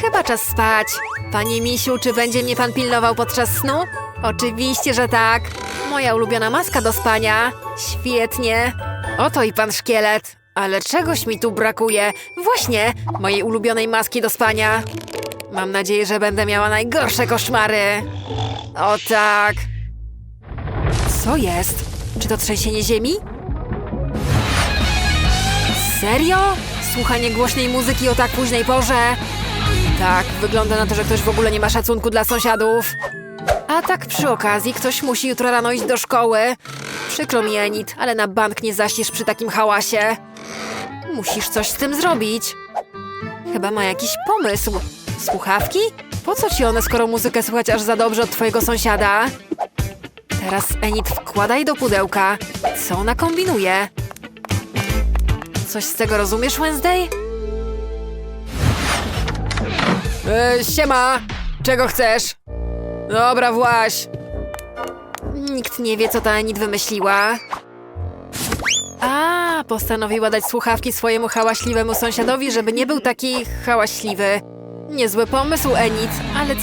Chyba czas spać. Panie misiu, czy będzie mnie pan pilnował podczas snu? Oczywiście, że tak. Moja ulubiona maska do spania. Świetnie. Oto i pan szkielet. Ale czegoś mi tu brakuje. Właśnie, mojej ulubionej maski do spania. Mam nadzieję, że będę miała najgorsze koszmary. O tak. Co jest? Czy to trzęsienie ziemi? Serio? Słuchanie głośnej muzyki o tak późnej porze? Tak, wygląda na to, że ktoś w ogóle nie ma szacunku dla sąsiadów. A tak przy okazji, ktoś musi jutro rano iść do szkoły. Przykro mi, Enid, ale na bank nie zaśniesz przy takim hałasie. Musisz coś z tym zrobić. Chyba ma jakiś pomysł. Słuchawki? Po co ci one, skoro muzykę słychać aż za dobrze od twojego sąsiada? Teraz Enid wkładaj do pudełka. Co ona kombinuje? Coś z tego rozumiesz, Wednesday? E, siema! Czego chcesz? Dobra, właś. Nikt nie wie, co ta Enid wymyśliła. A, postanowiła dać słuchawki swojemu hałaśliwemu sąsiadowi, żeby nie był taki hałaśliwy. Niezły pomysł, Enid, ale co